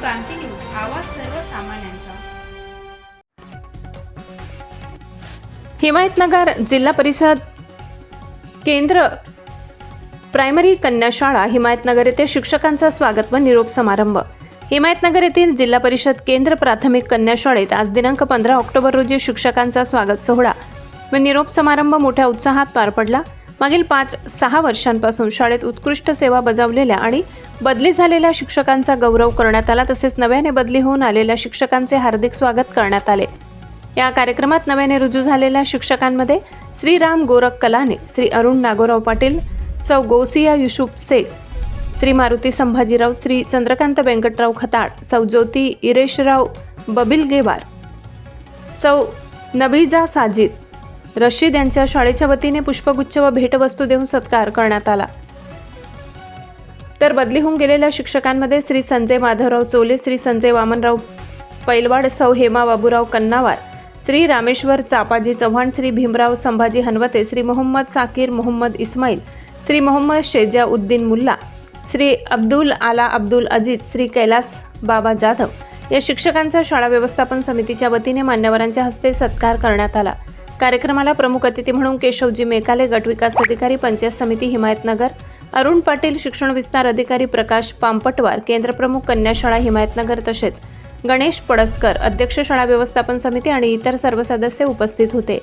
क्रांती news आवाज सर्वसामान्यांचा. हिमायतनगर जिल्हा परिषद केंद्र प्रायमरी कन्या शाळा हिमायतनगर येथे शिक्षकांचा स्वागत व निरोप समारंभ. हिमायतनगर येथील जिल्हा परिषद केंद्र प्राथमिक कन्या शाळेत आज दिनांक पंधरा ऑक्टोबर रोजी शिक्षकांचा स्वागत सोहळा व निरोप समारंभ मोठ्या उत्साहात पार पडला. मागील पाच सहा वर्षांपासून शाळेत उत्कृष्ट सेवा बजावलेल्या आणि बदली झालेल्या शिक्षकांचा गौरव करण्यात आला तसेच नव्याने बदली होऊन आलेल्या शिक्षकांचे हार्दिक स्वागत करण्यात आले. या कार्यक्रमात नव्याने रुजू झालेल्या शिक्षकांमध्ये श्रीराम गोरख कलाने श्री अरुण नागोराव पाटील सौ गोसिया युसुफ शेख श्री मारुती संभाजीराव श्री चंद्रकांत व्यंकटराव खताळ सौ ज्योती इरेशराव बबिलगेवार सौ नबीजा साजिद रशीद यांच्या शाळेच्या वतीने पुष्पगुच्छ व भेटवस्तू देऊन सत्कार करण्यात आला. तर बदली होऊन गेलेल्या शिक्षकांमध्ये श्री संजय माधवराव चोले श्री संजय वामनराव पैलवाड सौ हेमा बाबूराव कन्नावार श्री रामेश्वर चापाजी चव्हाण श्री भीमराव संभाजी हनवते श्री मोहम्मद साकीर मोहम्मद इस्माईल श्री मोहम्मद शेजा उद्दीन मुल्ला श्री अब्दुल आला अब्दुल अजीज श्री कैलास बाबा जाधव या शिक्षकांचा शाळा व्यवस्थापन समितीच्या वतीने मान्यवरांच्या हस्ते सत्कार करण्यात आला. कार्यक्रमाला प्रमुख अतिथी म्हणून केशवजी मेकाले गटविकास अधिकारी पंचायत समिती हिमायतनगर अरुण पाटील शिक्षण विस्तार अधिकारी प्रकाश पांपटवार केंद्रप्रमुख कन्याशाळा हिमायतनगर तसेच गणेश पडसकर अध्यक्ष शाळा व्यवस्थापन समिती आणि इतर सर्व सदस्य उपस्थित होते.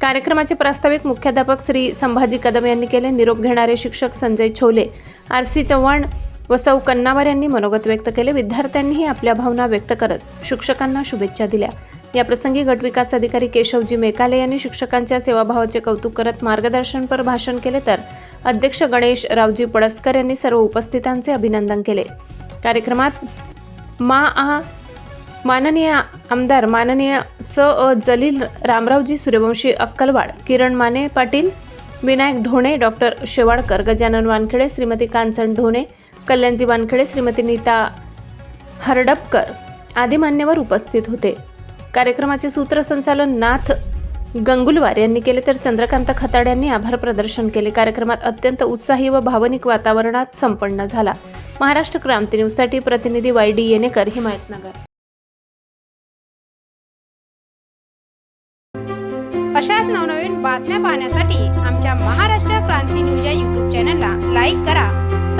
कार्यक्रमाचे प्रास्ताविक मुख्याध्यापक श्री संभाजी कदम यांनी केले. निरोप घेणारे शिक्षक संजय छोले आर सी चव्हाण व सौ कन्नावार यांनी मनोगत व्यक्त केले. विद्यार्थ्यांनीही आपल्या भावना व्यक्त करत शिक्षकांना शुभेच्छा दिल्या. या प्रसंगी गटविकास अधिकारी केशवजी मेकाले यांनी शिक्षकांच्या सेवाभावाचे कौतुक करत मार्गदर्शनपर भाषण केले तर अध्यक्ष गणेश रावजी पडसकर यांनी सर्व उपस्थितांचे अभिनंदन केले. कार्यक्रमात मा आ माननीय आमदार माननीय स अ जलील रामरावजी सूर्यवंशी अक्कलवाड किरण माने पाटील विनायक ढोणे डॉक्टर शेवाडकर गजानन वानखेडे श्रीमती कांचन ढोणे कल्याणजी वानखेडे श्रीमती नीता हरडपकर आदी मान्यवर उपस्थित होते. कार्यक्रमाचे सूत्रसंचालन नाथ गंगुलवार यांनी केले तर चंद्रकांत खताड यांनी आभार प्रदर्शन केले. कार्यक्रमात अत्यंत उत्साही व भावनिक वातावरणात संपन्न झाला. महाराष्ट्र क्रांती न्यूजसाठी प्रतिनिधी वाय डी येणेकर हिमायतनगर अशाच नवनवीन बातम्या पाहण्यासाठी आमच्या महाराष्ट्र क्रांती न्यूज या यूट्यूब चॅनलला लाईक करा.